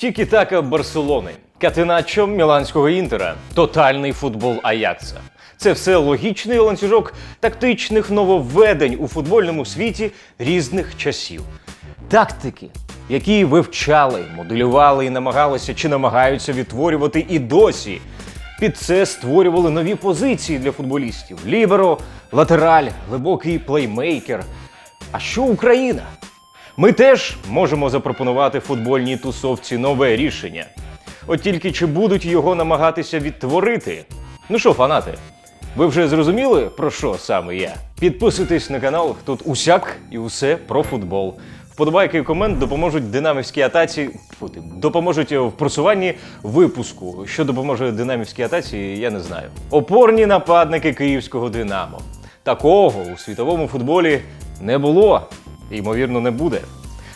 Тікі-така Барселони, катиначо Міланського інтера, тотальний футбол Аякса. Це все логічний ланцюжок тактичних нововведень у футбольному світі різних часів. Тактики, які вивчали, моделювали і намагалися чи намагаються відтворювати і досі. Під це створювали нові позиції для футболістів: ліберо, латераль, глибокий плеймейкер. А що Україна? Ми теж можемо запропонувати футбольній тусовці нове рішення. От тільки чи будуть його намагатися відтворити? Ну що, фанати, ви вже зрозуміли, про що саме я? Підписуйтесь на канал, тут усяк і усе про футбол. Вподобайки і комент допоможуть динамівській атаці, фу ти, допоможуть в просуванні випуску. Що допоможе динамівській атаці, я не знаю. Опорні нападники київського Динамо. Такого у світовому футболі не було ймовірно, не буде.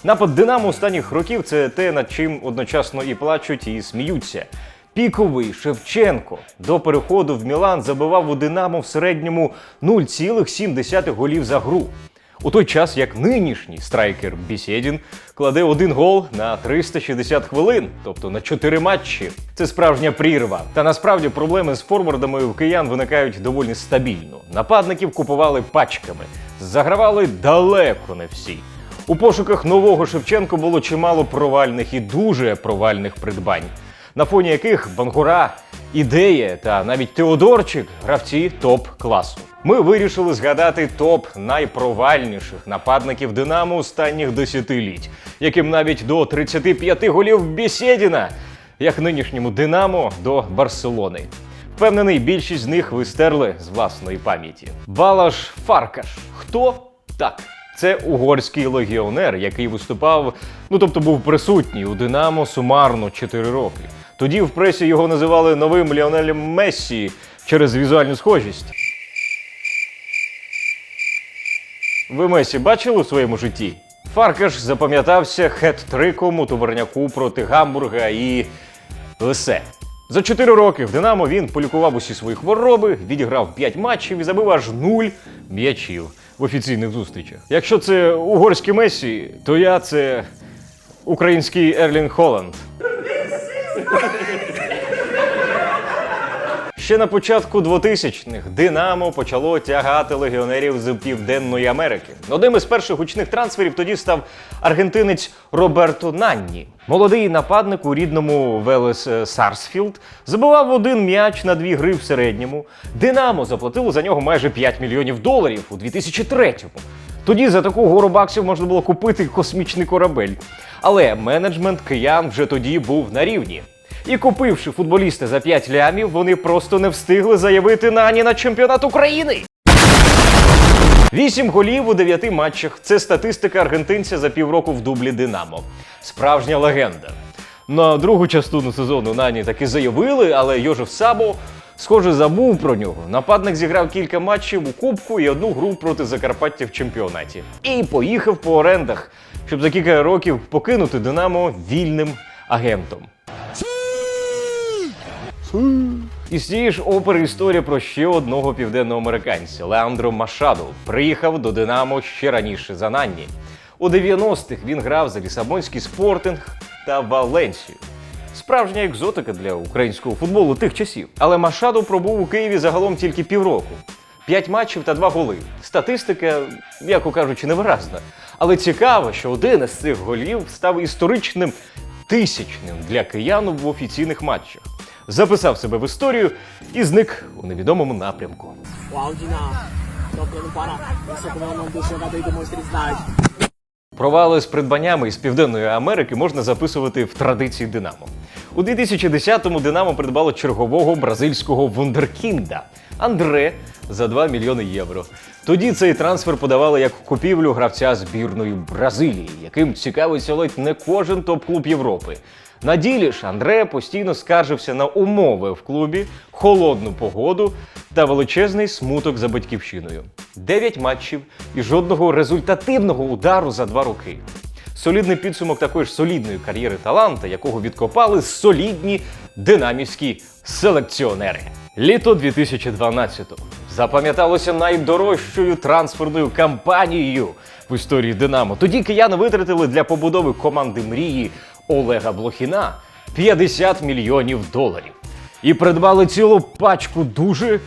Напад Динамо останніх років це те, над чим одночасно і плачуть, і сміються. Піковий Шевченко до переходу в Мілан забивав у Динамо в середньому 0,7 голів за гру. У той час як нинішній страйкер Бісєдін кладе один гол на 360 хвилин, тобто на 4 матчі. Це справжня прірва. Та насправді проблеми з форвардами в киян виникають доволі стабільно. Нападників купували пачками, загравали далеко не всі. У пошуках нового Шевченко було чимало провальних і дуже провальних придбань, на фоні яких Бангура, ідея та навіть Теодорчик гравці топ-класу. Ми вирішили згадати топ найпровальніших нападників Динамо останніх десятиліть, яким навіть до 35 голів Бєсєдіна, як нинішньому Динамо до Барселони. Впевнений, більшість з них ви стерли з власної пам'яті. Балаш Фаркаш. Хто? Так. Це угорський легіонер, який виступав, ну тобто був присутній у Динамо сумарно 4 роки. Тоді в пресі його називали новим Ліонелем Мессі через візуальну схожість. Ви Месі бачили у своєму житті? Фаркаш запам'ятався хет-триком у товарняку проти Гамбурга і Лисе. За 4 роки в Динамо він полікував усі свої хвороби, відіграв 5 матчів і забив аж 0 м'ячів в офіційних зустрічах. Якщо це угорський Месі, то я це український Ерлін Холланд. Ще на початку 2000-х Динамо почало тягати легіонерів з Південної Америки. Одним із перших гучних трансферів тоді став аргентинець Роберто Нанні. Молодий нападник у рідному Велес е, Сарсфілд забивав один м'яч на дві гри в середньому. Динамо заплатило за нього майже 5 мільйонів доларів у 2003-му. Тоді за таку гору баксів можна було купити космічний корабель. Але менеджмент киян вже тоді був на рівні. І купивши футболіста за 5 лямів, вони просто не встигли заявити Нані на чемпіонат України. Вісім голів у дев'яти матчах. Це статистика аргентинця за півроку в дублі Динамо. Справжня легенда. На другу частину сезону Нані таки заявили, але Йожев Сабо, схоже, забув про нього. Нападник зіграв кілька матчів у Кубку і одну гру проти Закарпаття в чемпіонаті. І поїхав по орендах, щоб за кілька років покинути Динамо вільним агентом. Із цієї ж опери історія про ще одного південноамериканця Леандро Машаду приїхав до Динамо ще раніше за Нанні. У 90-х він грав за Лісабонський спортинг та Валенсію. Справжня екзотика для українського футболу тих часів. Але Машаду пробув у Києві загалом тільки півроку. П'ять матчів та два голи. Статистика, м'яко кажучи, невиразна. Але цікаво, що один із цих голів став історичним тисячним для киян в офіційних матчах. Записав себе в історію і зник у невідомому напрямку. Demonstridade. Провали з придбаннями із Південної Америки можна записувати в традиції Динамо. У 2010-му Динамо придбало чергового бразильського вундеркінда Андре за 2 мільйони євро. Тоді цей трансфер подавали як купівлю гравця збірної Бразилії, яким цікавиться ледь не кожен топ-клуб Європи. На ділі ж Андре постійно скаржився на умови в клубі, холодну погоду та величезний смуток за батьківщиною. Дев'ять матчів і жодного результативного удару за два роки. Солідний підсумок такої ж солідної кар'єри таланта, якого відкопали солідні динамівські селекціонери. Літо 2012-го запам'яталося найдорожчою трансферною кампанією в історії Динамо. Тоді кияни витратили для побудови команди мрії Олега Блохіна 50 мільйонів доларів. І придбали цілу пачку дуже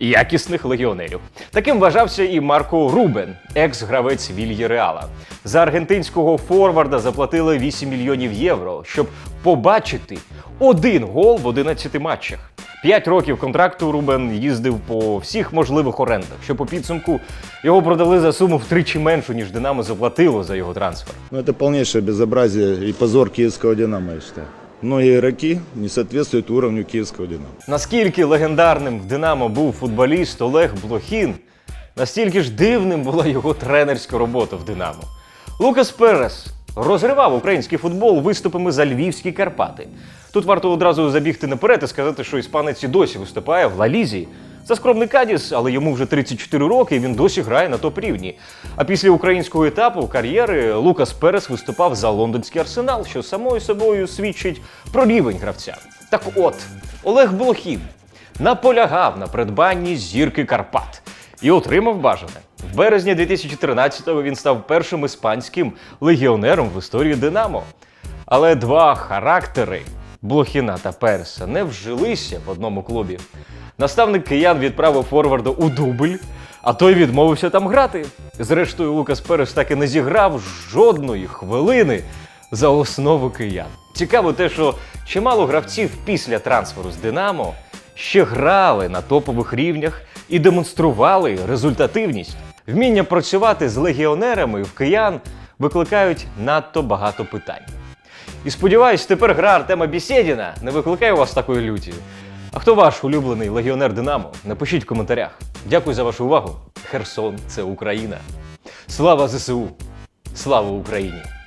якісних легіонерів. Таким вважався і Марко Рубен, екс-гравець Вільєреала. За аргентинського форварда заплатили 8 мільйонів євро, щоб побачити один гол в 11 матчах. П'ять років контракту Рубен їздив по всіх можливих орендах, що по підсумку його продали за суму втричі меншу, ніж Динамо заплатило за його трансфер. Ну, это полнейшее безобразие и позор киевского «Динамо», я считаю. Многие игроки не соответствуют уровню киевского «Динамо». Наскільки легендарним в Динамо був футболіст Олег Блохін, настільки ж дивним була його тренерська робота в Динамо. Лукас Перес розривав український футбол виступами за львівські Карпати. Тут варто одразу забігти наперед і сказати, що іспанець і досі виступає в Ла-Лізі. Це скромний кадіс, але йому вже 34 роки, і він досі грає на топ-рівні. А після українського етапу кар'єри Лукас Перес виступав за лондонський арсенал, що самою собою свідчить про рівень гравця. Так от, Олег Блохін наполягав на придбанні зірки Карпат і отримав бажане. В березні 2013-го він став першим іспанським легіонером в історії Динамо. Але два характери Блохіна та Перса не вжилися в одному клубі. Наставник киян відправив форварда у дубль, а той відмовився там грати. Зрештою, Лукас Перес так і не зіграв жодної хвилини за основу киян. Цікаво те, що чимало гравців після трансферу з Динамо ще грали на топових рівнях і демонстрували результативність. Вміння працювати з легіонерами в киян викликають надто багато питань. І сподіваюсь, тепер гра Артема Бісєдіна не викликає у вас такої люті. А хто ваш улюблений легіонер Динамо? Напишіть в коментарях. Дякую за вашу увагу. Херсон це Україна. Слава ЗСУ! Слава Україні!